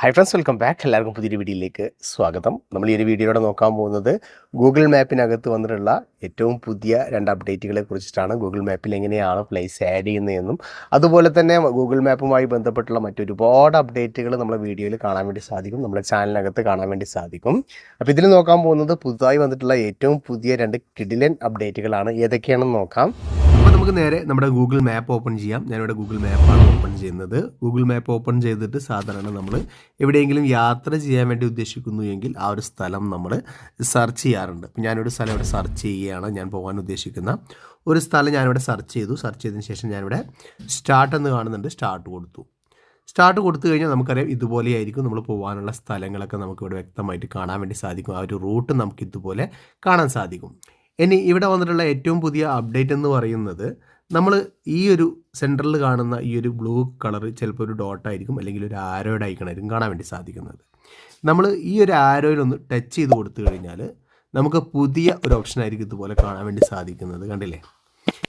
Hi friends welcome back എല്ലാവർക്കും പുതിയൊരു വീഡിയോയിലേക്ക് സ്വാഗതം. നമ്മൾ ഈ ഒരു വീഡിയോയിലൂടെ നോക്കാൻ പോകുന്നത് ഗൂഗിൾ മാപ്പിനകത്ത് വന്നിട്ടുള്ള ഏറ്റവും പുതിയ രണ്ട് അപ്ഡേറ്റുകളെ കുറിച്ചിട്ടാണ്. ഗൂഗിൾ മാപ്പിൽ എങ്ങനെയാണ് പ്ലേസ് ആഡ് ചെയ്യുന്നതെന്നും അതുപോലെ തന്നെ ഗൂഗിൾ മാപ്പുമായി ബന്ധപ്പെട്ടുള്ള മറ്റൊരുപാട് അപ്ഡേറ്റുകൾ നമ്മുടെ വീഡിയോയിൽ കാണാൻ വേണ്ടി സാധിക്കും. നമ്മുടെ ചാനലിനകത്ത് കാണാൻ വേണ്ടി സാധിക്കും. അപ്പോൾ ഇതിൽ നോക്കാൻ പോകുന്നത് പുതുതായി വന്നിട്ടുള്ള ഏറ്റവും പുതിയ രണ്ട് കിഡിലൻ അപ്ഡേറ്റുകളാണ് ഏതൊക്കെയാണെന്ന് നോക്കാം. നമുക്ക് നേരെ നമ്മുടെ ഗൂഗിൾ മാപ്പ് ഓപ്പൺ ചെയ്യാം. ഞാനിവിടെ ഗൂഗിൾ മാപ്പാണ് ഓപ്പൺ ചെയ്യുന്നത്. ഗൂഗിൾ മാപ്പ് ഓപ്പൺ ചെയ്തിട്ട് സാധാരണ നമ്മൾ എവിടെയെങ്കിലും യാത്ര ചെയ്യാൻ വേണ്ടി ഉദ്ദേശിക്കുന്നു എങ്കിൽ ആ ഒരു സ്ഥലം നമ്മൾ സെർച്ച് ചെയ്യാറുണ്ട്. ഞാനൊരു സ്ഥലം ഇവിടെ സെർച്ച് ചെയ്യുകയാണ്. ഞാൻ പോകാൻ ഉദ്ദേശിക്കുന്ന ഒരു സ്ഥലം ഞാനിവിടെ സെർച്ച് ചെയ്തു. സെർച്ച് ചെയ്തതിന് ശേഷം ഞാനിവിടെ സ്റ്റാർട്ട് എന്ന് കാണുന്നുണ്ട്. സ്റ്റാർട്ട് കൊടുത്തു. സ്റ്റാർട്ട് കൊടുത്തു കഴിഞ്ഞാൽ നമുക്കറിയാം ഇതുപോലെയായിരിക്കും നമ്മൾ പോകാനുള്ള സ്ഥലങ്ങളൊക്കെ നമുക്കിവിടെ വ്യക്തമായിട്ട് കാണാൻ വേണ്ടി സാധിക്കും. ആ ഒരു റൂട്ട് നമുക്ക് ഇതുപോലെ കാണാൻ സാധിക്കും. ഇനി ഇവിടെ വന്നിട്ടുള്ള ഏറ്റവും പുതിയ അപ്ഡേറ്റ് എന്ന് പറയുന്നത് നമ്മൾ ഈ ഒരു സെന്ററിൽ കാണുന്ന ഈ ഒരു ബ്ലൂ കളർ ചിലപ്പോൾ ഒരു ഡോട്ടായിരിക്കും അല്ലെങ്കിൽ ഒരു ആരോയുടെ ഐക്കണായിരിക്കും കാണാൻ വേണ്ടി സാധിക്കുന്നത്. നമ്മൾ ഈ ഒരു ആരോയിലൊന്ന് ടച്ച് ചെയ്ത് കൊടുത്തു കഴിഞ്ഞാൽ നമുക്ക് പുതിയ ഒരു ഓപ്ഷൻ ആയിരിക്കും ഇതുപോലെ കാണാൻ വേണ്ടി സാധിക്കുന്നത് കണ്ടില്ലേ?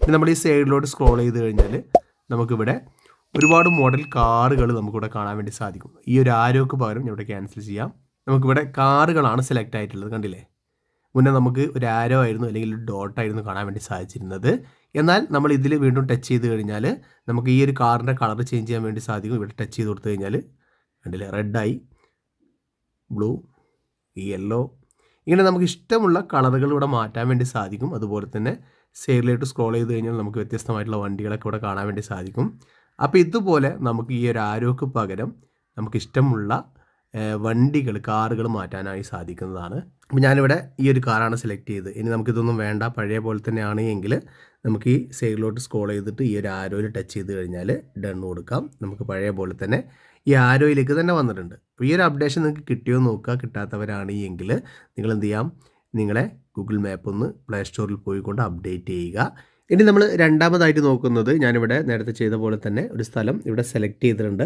ഇനി നമ്മൾ ഈ സൈഡിലോട്ട് സ്ക്രോൾ ചെയ്ത് കഴിഞ്ഞാൽ നമുക്കിവിടെ ഒരുപാട് മോഡൽ കാറുകൾ നമുക്കിവിടെ കാണാൻ വേണ്ടി സാധിക്കും. ഈ ഒരു ആരോക്ക് പകരം ഇവിടെ ക്യാൻസൽ ചെയ്യാം. നമുക്കിവിടെ കാറുകളാണ് സെലക്ട് ആയിട്ടുള്ളത് കണ്ടില്ലേ? മുന്നേ നമുക്ക് ഒരു ആരോ ആയിരുന്നു അല്ലെങ്കിൽ ഒരു ഡോട്ടായിരുന്നു കാണാൻ വേണ്ടി സാധിച്ചിരുന്നത്. എന്നാൽ നമ്മൾ ഇതിൽ വീണ്ടും ടച്ച് ചെയ്ത് കഴിഞ്ഞാൽ നമുക്ക് ഈ ഒരു കാറിന്റെ കളർ ചേഞ്ച് ചെയ്യാൻ വേണ്ടി സാധിക്കും. ഇവിടെ ടച്ച് ചെയ്ത് കൊടുത്തു കഴിഞ്ഞാൽ കണ്ടില്ലേ? റെഡായി ബ്ലൂ യെല്ലോ ഇങ്ങനെ നമുക്ക് ഇഷ്ടമുള്ള കളറുകൾ ഇവിടെ മാറ്റാൻ വേണ്ടി സാധിക്കും. അതുപോലെ തന്നെ സൈഡിലോട്ട് സ്ക്രോൾ ചെയ്ത് കഴിഞ്ഞാൽ നമുക്ക് വ്യത്യസ്തമായിട്ടുള്ള വണ്ടികളൊക്കെ ഇവിടെ കാണാൻ വേണ്ടി സാധിക്കും. അപ്പോൾ ഇതുപോലെ നമുക്ക് ഈ ഒരു ആരോക്ക് പകരം നമുക്ക് ഇഷ്ടമുള്ള വണ്ടികൾ കാറുകൾ മാറ്റാനായി സാധിക്കുന്നതാണ്. അപ്പോൾ ഞാനിവിടെ ഈ ഒരു കാറാണ് സെലക്ട് ചെയ്ത് ഇനി നമുക്കിതൊന്നും വേണ്ട. പഴയ പോലെ തന്നെയാണ് എങ്കിൽ നമുക്ക് ഈ സൈഡിലോട്ട് സ്ക്രോൾ ചെയ്തിട്ട് ഈ ഒരു ആരോയിൽ ടച്ച് ചെയ്ത് കഴിഞ്ഞാൽ ഡൺ കൊടുക്കാം. നമുക്ക് പഴയ പോലെ തന്നെ ഈ ആരോയിലേക്ക് തന്നെ വന്നിട്ടുണ്ട്. അപ്പോൾ ഈ ഒരു അപ്ഡേഷൻ നിങ്ങൾക്ക് കിട്ടിയോ നോക്കുക. കിട്ടാത്തവരാണ് എങ്കിൽ നിങ്ങൾ എന്ത് ചെയ്യാം? നിങ്ങളെ ഗൂഗിൾ മാപ്പ് ഒന്ന് പ്ലേ സ്റ്റോറിൽ പോയിക്കൊണ്ട് അപ്ഡേറ്റ് ചെയ്യുക. ഇനി നമ്മൾ രണ്ടാമതായിട്ട് നോക്കുന്നത് ഞാനിവിടെ നേരത്തെ ചെയ്ത പോലെ തന്നെ ഒരു സ്ഥലം ഇവിടെ സെലക്ട് ചെയ്തിട്ടുണ്ട്.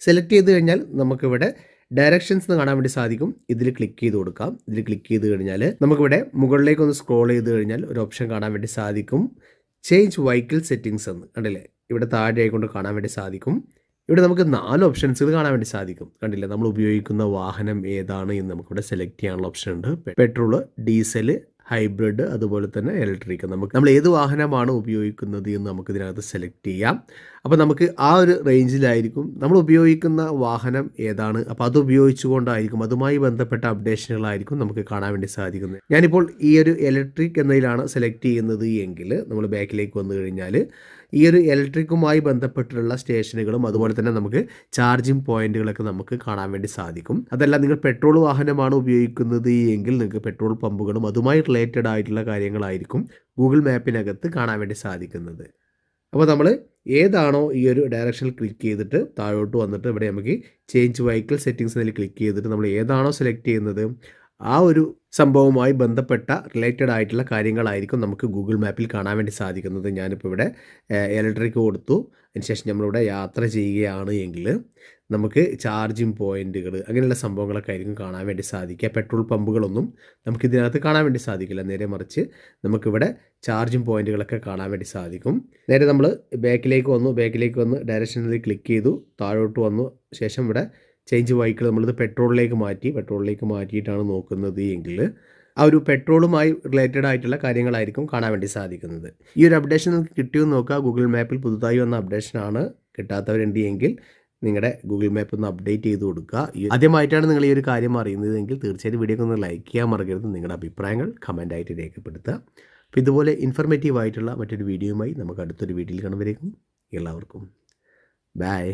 സെലക്ട് ചെയ്ത് കഴിഞ്ഞാൽ നമുക്കിവിടെ ഡയറക്ഷൻസ് എന്ന് കാണാൻ വേണ്ടി സാധിക്കും. ഇതിൽ ക്ലിക്ക് ചെയ്ത് കൊടുക്കാം. ഇതിൽ ക്ലിക്ക് ചെയ്ത് കഴിഞ്ഞാൽ നമുക്കിവിടെ മുകളിലേക്ക് ഒന്ന് സ്ക്രോൾ ചെയ്ത് കഴിഞ്ഞാൽ ഒരു ഓപ്ഷൻ കാണാൻ വേണ്ടി സാധിക്കും. ചേഞ്ച് വൈക്കിൾ സെറ്റിങ്സ് എന്ന്. കണ്ടില്ലേ? ഇവിടെ താഴെ ആയിക്കൊണ്ട് കാണാൻ വേണ്ടി സാധിക്കും. ഇവിടെ നമുക്ക് നാല് ഓപ്ഷൻസ് കാണാൻ വേണ്ടി സാധിക്കും. കണ്ടില്ലേ? നമ്മൾ ഉപയോഗിക്കുന്ന വാഹനം ഏതാണ് എന്ന് നമുക്കിവിടെ സെലക്ട് ചെയ്യാനുള്ള ഓപ്ഷൻ ഉണ്ട്. പെട്രോൾ ഡീസൽ ഹൈബ്രിഡ് അതുപോലെ തന്നെ ഇലക്ട്രിക് നമുക്ക് നമ്മൾ ഏത് വാഹനമാണ് ഉപയോഗിക്കുന്നത് എന്ന് നമുക്ക് ഇതിനകത്ത് സെലക്ട് ചെയ്യാം. അപ്പോൾ നമുക്ക് ആ ഒരു റേഞ്ചിലായിരിക്കും നമ്മൾ ഉപയോഗിക്കുന്ന വാഹനം ഏതാണ്. അപ്പോൾ അത് ഉപയോഗിച്ചുകൊണ്ടായിരിക്കും അതുമായി ബന്ധപ്പെട്ട അപ്ഡേഷനുകളായിരിക്കും നമുക്ക് കാണാൻ വേണ്ടി സാധിക്കുന്നത്. ഞാനിപ്പോൾ ഈ ഒരു ഇലക്ട്രിക് എന്നതിലാണ് സെലക്ട് ചെയ്യുന്നത് എങ്കിൽ നമ്മൾ ബാക്കിലേക്ക് വന്നു കഴിഞ്ഞാൽ ഈ ഒരു ഇലക്ട്രിക്കുമായി ബന്ധപ്പെട്ടിട്ടുള്ള സ്റ്റേഷനുകളും അതുപോലെ തന്നെ നമുക്ക് ചാർജിങ് പോയിന്റുകളൊക്കെ നമുക്ക് കാണാൻ വേണ്ടി സാധിക്കും. അതല്ല നിങ്ങൾ പെട്രോൾ വാഹനമാണ് ഉപയോഗിക്കുന്നത് എങ്കിൽ നിങ്ങൾക്ക് പെട്രോൾ പമ്പുകളും അതുമായി റിലേറ്റഡ് ആയിട്ടുള്ള കാര്യങ്ങളായിരിക്കും ഗൂഗിൾ മാപ്പിനകത്ത് കാണാൻ വേണ്ടി സാധിക്കുന്നത്. അപ്പോൾ നമ്മൾ ഏതാണോ ഈ ഒരു ഡയറക്ഷനിൽ ക്ലിക്ക് ചെയ്തിട്ട് താഴോട്ട് വന്നിട്ട് ഇവിടെ നമുക്ക് ചേഞ്ച് വെഹിക്കിൾ സെറ്റിങ്സ് എന്നതിൽ ക്ലിക്ക് ചെയ്തിട്ട് നമ്മൾ ഏതാണോ സെലക്ട് ചെയ്യുന്നത് ആ ഒരു സംഭവവുമായി ബന്ധപ്പെട്ട റിലേറ്റഡ് ആയിട്ടുള്ള കാര്യങ്ങളായിരിക്കും നമുക്ക് ഗൂഗിൾ മാപ്പിൽ കാണാൻ വേണ്ടി സാധിക്കുന്നത്. ഞാനിപ്പോൾ ഇവിടെ ഇലക്ട്രിക് കൊടുത്തു. അതിനുശേഷം നമ്മളിവിടെ യാത്ര ചെയ്യുകയാണ് എങ്കിൽ നമുക്ക് ചാർജിങ് പോയിന്റുകൾ അങ്ങനെയുള്ള സംഭവങ്ങളൊക്കെ ആയിരിക്കും കാണാൻ വേണ്ടി സാധിക്കുക. പെട്രോൾ പമ്പുകളൊന്നും നമുക്ക് ഇതിനകത്ത് കാണാൻ വേണ്ടി സാധിക്കില്ല. നേരെ മറിച്ച് നമുക്കിവിടെ ചാർജിങ് പോയിന്റുകളൊക്കെ കാണാൻ വേണ്ടി സാധിക്കും. നേരെ നമ്മൾ ബാക്കിലേക്ക് വന്നു. ബാക്കിലേക്ക് വന്ന് ഡയറക്ഷനിൽ ക്ലിക്ക് ചെയ്തു. താഴോട്ട് വന്നു. ശേഷം ഇവിടെ ചേഞ്ച് വൈക്കിൾ നമ്മളിത് പെട്രോളിലേക്ക് മാറ്റി പെട്രോളിലേക്ക് മാറ്റിയിട്ടാണ് നോക്കുന്നത് എങ്കിൽ ആ ഒരു പെട്രോളുമായി റിലേറ്റഡ് ആയിട്ടുള്ള കാര്യങ്ങളായിരിക്കും കാണാൻ വേണ്ടി സാധിക്കുന്നത്. ഈ ഒരു അപ്ഡേഷൻ നിങ്ങൾക്ക് കിട്ടിയെന്ന് നോക്കുക. ഗൂഗിൾ മാപ്പിൽ പുതുതായി വന്ന അപ്ഡേഷനാണ് കിട്ടാത്തവരുണ്ട് എങ്കിൽ നിങ്ങളുടെ ഗൂഗിൾ മാപ്പ് ഒന്ന് അപ്ഡേറ്റ് ചെയ്ത് കൊടുക്കുക. ആദ്യമായിട്ടാണ് നിങ്ങൾ ഈ ഒരു കാര്യം അറിയുന്നതെങ്കിൽ തീർച്ചയായിട്ടും വീഡിയോ ഒന്ന് ലൈക്ക് ചെയ്യാൻ മറക്കരുത്. നിങ്ങളുടെ അഭിപ്രായങ്ങൾ കമന്റായിട്ട് രേഖപ്പെടുത്തുക. അപ്പോൾ ഇതുപോലെ ഇൻഫർമേറ്റീവ് ആയിട്ടുള്ള മറ്റൊരു വീഡിയോയുമായി നമുക്ക് അടുത്തൊരു വീഡിയോയിൽ കാണുമ്പോഴേക്കും എല്ലാവർക്കും. ബൈ